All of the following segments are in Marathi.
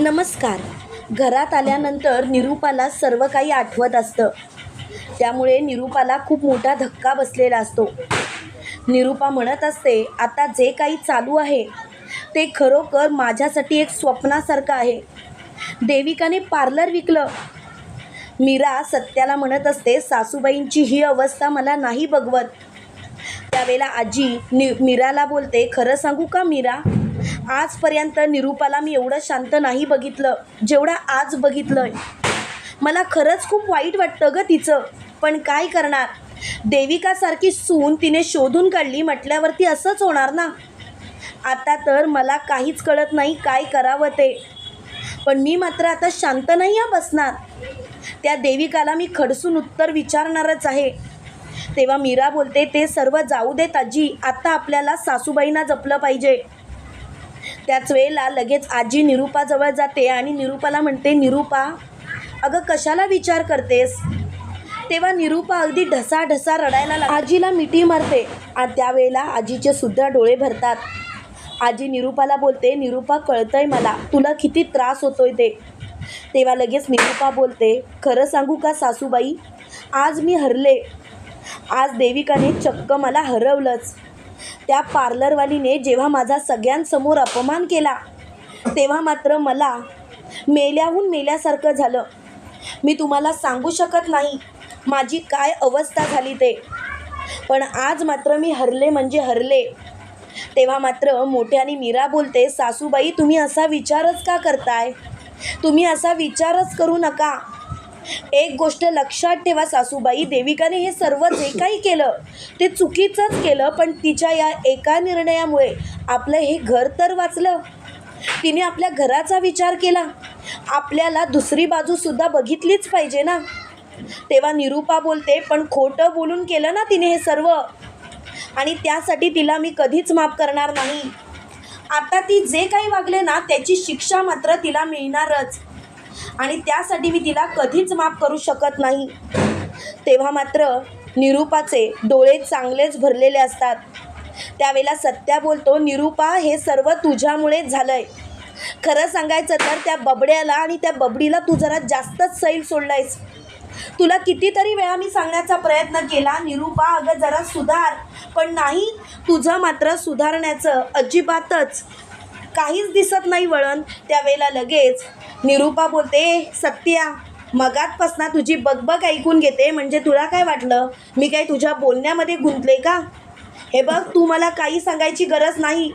नमस्कार. घरात आल्यानंतर निरूपाला सर्व काही आठवत असतं. त्यामुळे निरूपाला खूप मोठा धक्का बसलेला असतो. निरूपा म्हणत असते आता जे काही चालू आहे ते खरोखर माझ्यासाठी एक स्वप्नासारखं आहे. देविकाने पार्लर विकलं. मीरा सत्याला म्हणत असते सासूबाईंची ही अवस्था मला नाही बघवत. त्यावेळेला आजी नि मीराला बोलते खरं सांगू का मीरा? आजपर्यंत निरूपाला मी एवढं शांत नाही बघितलं जेवढं आज बघितलं मला खरंच खूप वाईट वाटतं गं तिचं. पण काय करणार? देविकासारखी सून तिने शोधून काढली म्हटल्यावरती असंच होणार ना? आता तर मला काहीच कळत नाही काय करावं ते. पण मी मात्र आता शांत नाही आहे बसणार. त्या देविकाला मी खडसून उत्तर विचारणारच आहे. तेव्हा मीरा बोलते ते सर्व जाऊ देत आजी. आता आपल्याला सासूबाईंना जपलं पाहिजे. त्याच वेळेला लगेच आजी निरूपाजवळ जाते आणि निरूपाला म्हणते निरूपा अगं कशाला विचार करतेस? तेव्हा निरूपा अगदी ढसा ढसा रडायला लाग आजीला मिठी मारते आणि त्यावेळेला आजीचे सुद्धा डोळे भरतात. आजी निरूपाला बोलते निरूपा कळतंय मला तुला किती त्रास होतोय ते. तेव्हा लगेच निरूपा बोलते खरं सांगू का सासूबाई? आज मी हरले. आज देविकाने चक्क मला हरवलंच. त्या पार्लरवालीने जेव्हा माझा सगळ्यांसमोर अपमान केला तेव्हा मात्र मला मेल्याहून मेल्यासारखं झालं. मी तुम्हाला सांगू शकत नाही माझी काय अवस्था झाली ते. पण आज मात्र मी हरले म्हणजे हरले. तेव्हा मात्र मोठ्याने मीरा बोलते सासूबाई तुम्ही असा विचारच का करताय? तुम्ही असा विचारच करू नका. एक गोष्ट लक्षात ठेवा सासूबाई. देविकाने हे सर्व जे काही केलं ते चुकीचंच केलं पण तिच्या या एका निर्णयामुळे आपलं हे घर तर वाचलं. तिने आपल्या घराचा विचार केला. आपल्याला दुसरी बाजूसुद्धा बघितलीच पाहिजे ना. तेव्हा निरूपा बोलते पण खोटं बोलून केलं ना तिने हे सर्व. आणि त्यासाठी तिला मी कधीच माफ करणार नाही. आता ती जे काही वागले ना त्याची शिक्षा मात्र तिला मिळणारच. आणि त्यासाठी मी तिला कधीच माफ करू शकत नाही. तेव्हा मात्र निरूपाचे डोळे चांगलेच भरलेले असतात. त्यावेळेला सत्या बोलतो निरूपा हे सर्व तुझ्यामुळेच झालंय. खरं सांगायचं तर त्या बबड्याला आणि त्या बबडीला तू जरा जास्तच सैल सोडलायस. तुला कितीतरी वेळा मी सांगण्याचा प्रयत्न केला निरूपा अगं जरा सुधार. पण नाही तुझं मात्र सुधारण्याचं अजिबातच काहीच दिसत नाही वळण. त्यावेळेला लगेच निरूपा बोलते सत्या मगातपासना तुझी बगबग ऐकून घेते म्हणजे तुला काय वाटलं? मी काय तुझ्या बोलण्यामध्ये गुंतले का? हे बघ तू मला काही सांगायची गरज नाही.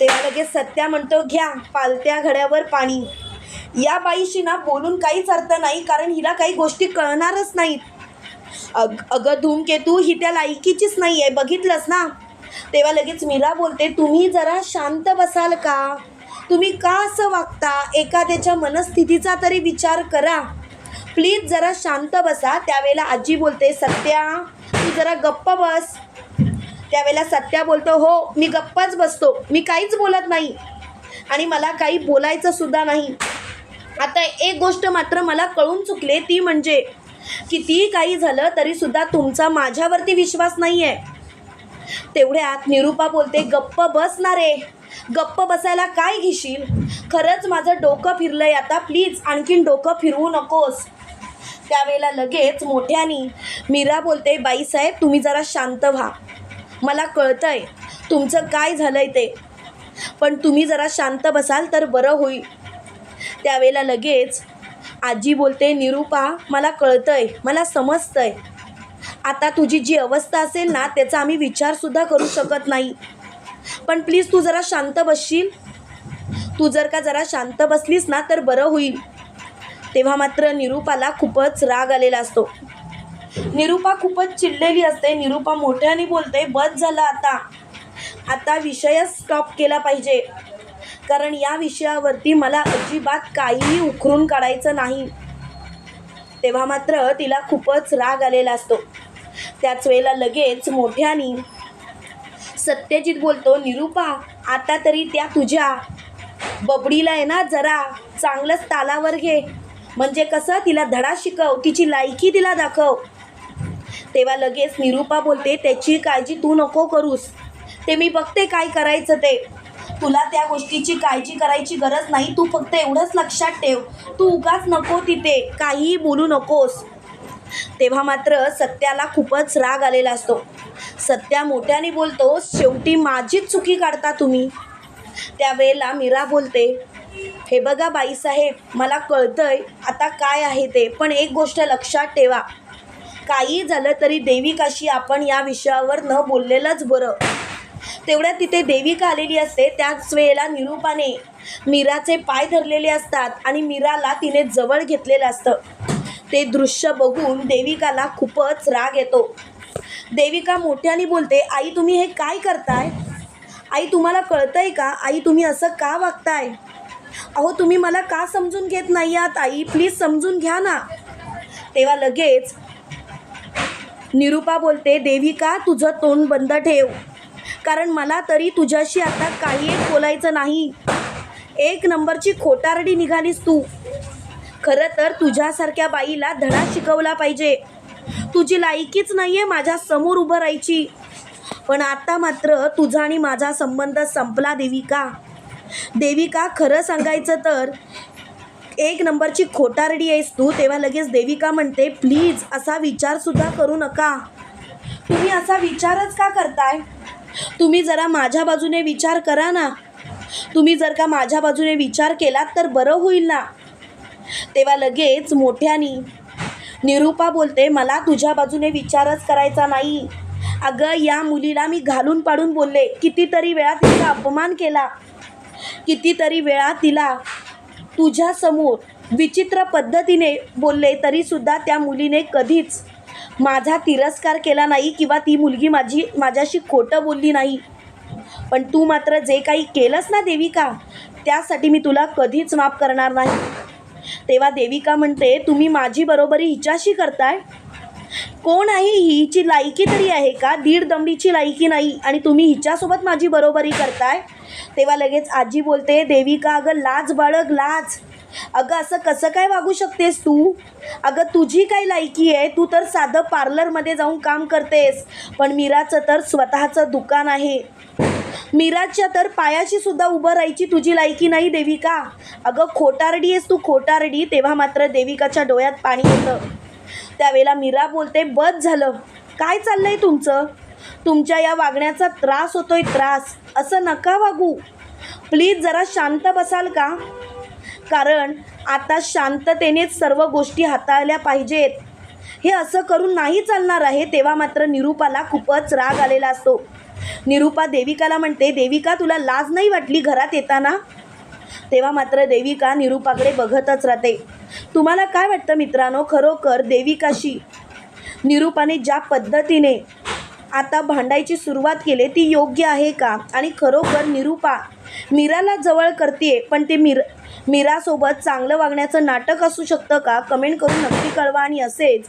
तेव्हा लगेच सत्या म्हणतो घ्या पालत्या घड्यावर पाणी. या बाईशी ना बोलून काहीच अर्थ नाही कारण हिला काही गोष्टी कळणारच नाहीत. अग अगं धूमकेतू ही त्या लायकीचीच नाही आहे बघितलंस ना? तेव्हा लगेच मीरा बोलते तुम्ही जरा शांत बसाल का? तुम्ही का असं वागता? एखाद्याच्या मनस्थितीचा तरी विचार करा. प्लीज जरा शांत बसा. त्यावेळेला आजी बोलते सत्या तू जरा गप्प बस. त्यावेळेला सत्या बोलतो हो मी गप्पच बसतो. मी काहीच बोलत नाही आणि मला काही बोलायचं सुद्धा नाही. आता एक गोष्ट मात्र मला कळून चुकले ती म्हणजे कितीही काही झालं तरीसुद्धा तुमचा माझ्यावरती विश्वास नाही आहे तेवढ्यात निरूपा बोलते गप्प बस ना रे. गप्प बसायला काय घेशील? खरंच माझं डोकं फिरलंय आता. प्लीज आणखीन डोकं फिरवू नकोस. त्यावेळेला लगेच मोठ्यानी मीरा बोलते बाईसाहेब तुम्ही जरा शांत व्हा. मला कळतंय तुमचं काय झालंय ते. पण तुम्ही जरा शांत बसाल तर बरं होईल. त्यावेळेला लगेच आजी बोलते निरूपा मला कळतंय. मला समजतंय. आता तुझी जी अवस्था असेल ना त्याचा आम्ही विचारसुद्धा करू शकत नाही. पण प्लीज तू जरा शांत बसशील? तू जर का जरा शांत बसलीस ना तर बरं होईल. तेव्हा मात्र निरूपाला खूपच राग आलेला असतो. निरूपा खूपच चिडलेली असते. निरूपा मोठ्याने बोलते बस झालं आता. आता विषयच स्टॉप केला पाहिजे. कारण या विषयावरती मला अजिबात काहीही उखरून काढायचं नाही. तेव्हा मात्र तिला खूपच राग आलेला असतो. त्याच वेळेला लगेच मोठ्याने सत्यजित बोलतो निरूपा आता तरी त्या तुझ्या बबडीला आहे ना जरा चांगलंच तालावर घे. म्हणजे कसं तिला धडा शिकव तिची लायकी तिला दाखव. तेव्हा लगेच निरूपा बोलते त्याची काळजी तू नको करूस. ते मी बघते काय करायचं ते. तुला त्या गोष्टीची काळजी करायची गरज नाही. तू फक्त एवढंच लक्षात ठेव. तू उगाच नको तिथे. काहीही बोलू नकोस. तेव्हा मात्र सत्याला खूपच राग आलेला असतो. सत्या मोठ्याने बोलतो शेवटी माझीच चुकी काढता तुम्ही. त्यावेळेला मीरा बोलते हे बघा बाईसाहेब मला कळतंय आता काय आहे ते पण एक गोष्ट लक्षात ठेवा. काही झालं तरी देविकाशी आपण या विषयावर न बोललेलंच बरं. तेवढ्यात तिथे देविका आलेली असते त्याच वेळेला निरूपाने मीराचे पाय धरलेले असतात आणि मीराला तिने जवळ घेतलेलं असतं. ते दृश्य बघून देविकाला खूपच राग येतो. देविका मोठ्याने बोलते आई तुम्ही हे काय करताय? आई तुम्हाला कळतंय का? आई तुम्ही असं का वागताय? अहो तुम्ही मला का समजून घेत नाही आहात आई? प्लीज समजून घ्या ना. तेव्हा लगेच निरूपा बोलते देविका तुझं तोंड बंद ठेव. कारण मला तरी तुझ्याशी आता काही एक बोलायचं नाही. एक नंबरची खोटारडी निघालीस तू. खरं तर तुझ्यासारख्या बाईला धडा शिकवला पाहिजे. तुझी लायकीच नाही आहे माझ्यासमोर उभं राहायची. पण आता मात्र तुझा आणि माझा संबंध संपला देविका. देविका खरं सांगायचं तर एक नंबरची खोटारडी आहेस तू तेव्हा लगेच देविका म्हणते प्लीज असा विचारसुद्धा करू नका. तुम्ही असा विचारच का करताय? तुम्ही जरा माझ्या बाजूने विचार करा ना. तुम्ही जर का माझ्या बाजूने विचार केलात तर बरं होईल ना. तेव्हा लगेच मोठ्यानी निरूपा बोलते मला तुझ्या बाजूने विचारच करायचा नाही. अगं या मुलीला मी घालून पाडून बोलले. कितीतरी वेळा तिचा अपमान केला. कितीतरी वेळा तिला तुझ्यासमोर विचित्र पद्धतीने बोलले तरीसुद्धा त्या मुलीने कधीच माझा तिरस्कार केला नाही किंवा ती मुलगी माझी माझ्याशी खोटं बोलली नाही. पण तू मात्र जे काही केलंस ना देविका त्यासाठी मी तुला कधीच माफ करणार नाही. तेव्हा देविका म्हणते तुम्ही माझी बरोबरी हिच्याशी करताय? कोण आहे ही हिची लायकी तरी आहे का? दीड दमडीची लायकी नाही आणि तुम्ही हिच्यासोबत माझी बरोबरी करताय? तेव्हा लगेच आजी बोलते देविका अगं लाज बाळग लाज. अगं असं कसं काय वागू शकतेस तू? अगं तुझी काय लायकी आहे? तू तर साधं पार्लरमध्ये जाऊन काम करतेस पण मीराचं तर स्वतःचं दुकान आहे. मिराजच्या तर पायाशी सुद्धा उभं राहायची तुझी लायकी नाही देविका. अगं खोटारडी आहेस तू खोटारडी. तेव्हा मात्र देविकाच्या डोळ्यात पाणी येतं. त्यावेळेला मीरा बोलते बस झालं. काय चाललंय तुमचं? तुमच्या या वागण्याचा त्रास होतोय त्रास. असं नका वागू. प्लीज जरा शांत बसाल का? कारण आता शांततेनेच सर्व गोष्टी हाताळल्या पाहिजेत. हे असं करून नाही चालणार आहे तेव्हा मात्र निरूपाला खूपच राग आलेला असतो. निरूपा देविकाला म्हणते देविका तुला लाज नाही वाटली घरात येताना? तेव्हा मात्र देविका निरूपाकडे बघतच राहते. तुम्हाला काय वाटतं मित्रांनो? खरोखर देविकाशी? निरूपाने ज्या पद्धतीने आता भांडायची सुरुवात केली ती योग्य आहे का? आणि खरोखर निरूपा मीराला जवळ करते पण ते मीर मीरासोबत चांगलं वागण्याचं नाटक असू शकतं का? कमेंट करून नक्की कळवा आणि असेच